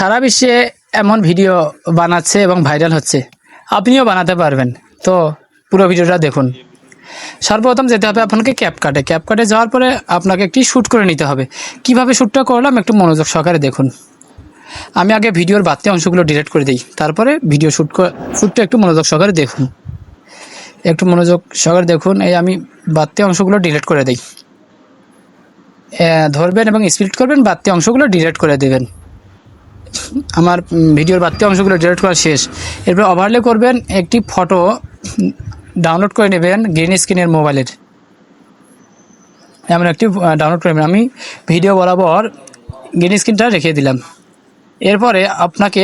সারা বিশ্বে এমন ভিডিও বানাচ্ছে এবং ভাইরাল হচ্ছে। আপনিও বানাতে পারবেন। তো পুরো ভিডিওটা দেখুন। সর্বপ্রথম যেতে হবে আপনাকে ক্যাপ কাটে ক্যাপ কাটে যাওয়ার পরে আপনাকে একটি শ্যুট করে নিতে হবে। কীভাবে শ্যুটটা করলাম একটু মনোযোগ সহকারে দেখুন। আমি আগে ভিডিওর বাড়তি অংশগুলো ডিলিট করে দিই। তারপরে ভিডিও শ্যুট শ্যুটটা একটু মনোযোগ সহকারে দেখুন। একটু মনোযোগ সহকারে দেখুন। এই আমি বাড়তি অংশগুলো ডিলিট করে দিই। ধরবেন এবং স্প্লিট করবেন, বাড়তি অংশগুলো ডিলিট করে দেবেন। আমার ভিডিওর বাড়তি অংশগুলো ডিলিট করা শেষ। এরপর ওভারলে করবেন, একটি ফটো ডাউনলোড করে নেবেন গ্রিন স্ক্রিনের মোবাইলের এমন একটি ডাউনলোড করে নেবেন। আমি ভিডিও বরাবর গ্রিন স্ক্রিনটা রেখে দিলাম। এরপরে আপনাকে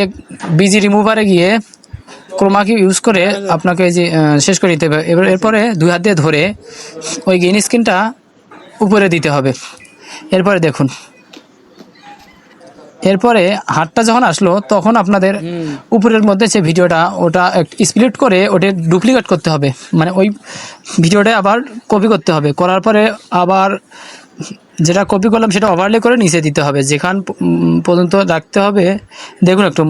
বিজি রিমুভারে গিয়ে ক্রোমাকে ইউজ করে আপনাকে যে শেষ করে দিতে হবে। এবার এরপরে দুই হাত দিয়ে ধরে ওই গ্রিন স্ক্রিনটা উপরে দিতে হবে। এরপরে দেখুন। এরপরে হাতটা যখন আসলো, তখন আপনাদের উপরের মধ্যে যে ভিডিওটা, ওটা স্প্লিট করে ওটা ডুপ্লিকেট করতে হবে। মানে ওই ভিডিওটা আবার কপি করতে হবে। করার পরে আবার যেটা কপি করলাম, সেটা ওভারলে করে নিচে দিতে হবে। যেখান পর্যন্ত রাখতে হবে, দেখুন একটু।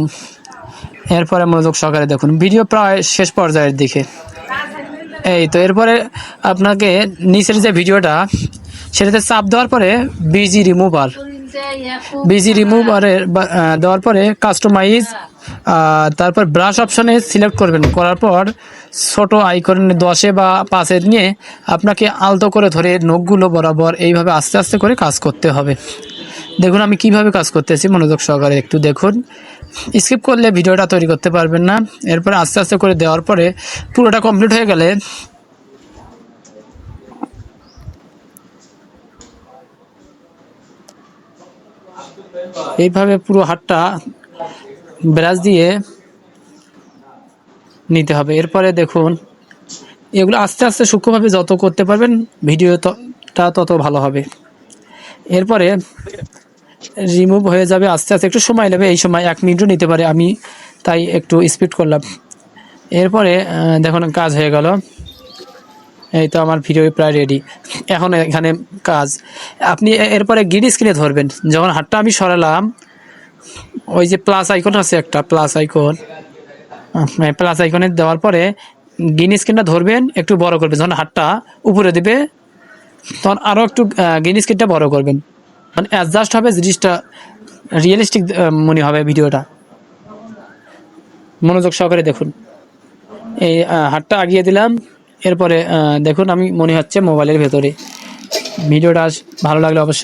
এরপরে মনোযোগ সহকারে দেখুন। ভিডিও প্রায় শেষ পর্যায়ের দিকে। এই তো, এরপরে আপনাকে নিচের যে ভিডিওটা, সেটাতে চাপ দেওয়ার পরে বিজি রিমুভার বিজি রিমুভারের বা- আহ, দেওয়ার পরে কাস্টমাইজ তারপর ব্রাশ অপশনে সিলেক্ট করবেন। করার পর ছোট আইকন দশে বা পাঁচে নিয়ে আপনাকে আলতো করে ধরে নখগুলো বরাবর এইভাবে আস্তে আস্তে করে কাজ করতে হবে। দেখুন আমি কীভাবে কাজ করতেছি মনোযোগ সহকারে একটু দেখুন। স্কিপ করলে ভিডিওটা তৈরি করতে পারবেন না। এরপরে আস্তে আস্তে করে দেওয়ার পরে পুরোটা কমপ্লিট হয়ে গেলে এইভাবে পুরো হাতটা ব্রাশ দিয়ে নিতে হবে। এরপরে দেখুন, এগুলো আস্তে আস্তে সূক্ষ্মভাবে যত করতে পারবেন ভিডিওটা তত ভালো হবে। এরপরে রিমুভ হয়ে যাবে, আস্তে আস্তে একটু সময় নেবে, এই সময় এক মিনিটও নিতে পারে। আমি তাই একটু স্পিড করলাম। এরপরে দেখুন, কাজ হয়ে গেল। এই তো আমার ভিডিও প্রায় রেডি এখন এখানে কাজ। আপনি এরপরে গ্রিন স্ক্রিনে ধরবেন। যখন হাতটা আমি সরালাম, ওই যে প্লাস আইকন আছে একটা প্লাস আইকন প্লাস আইকনে দেওয়ার পরে গ্রিন স্ক্রিনটা ধরবেন, একটু বড় করবেন। যখন হাতটা উপরে দেবে, তখন আরও একটু গ্রিন স্ক্রিনটা বড় করবেন। মানে অ্যাডজাস্ট হবে জিনিসটা রিয়েলিস্টিক মনে হবে ভিডিওটা। মনোযোগ সহকারে দেখুন। এই হাতটা আগিয়ে দিলাম। এরপরে দেখুন আমি মনে হচ্ছে মোবাইলের ভেতরে। ভিডিওটা ভালো লাগলে অবশ্যই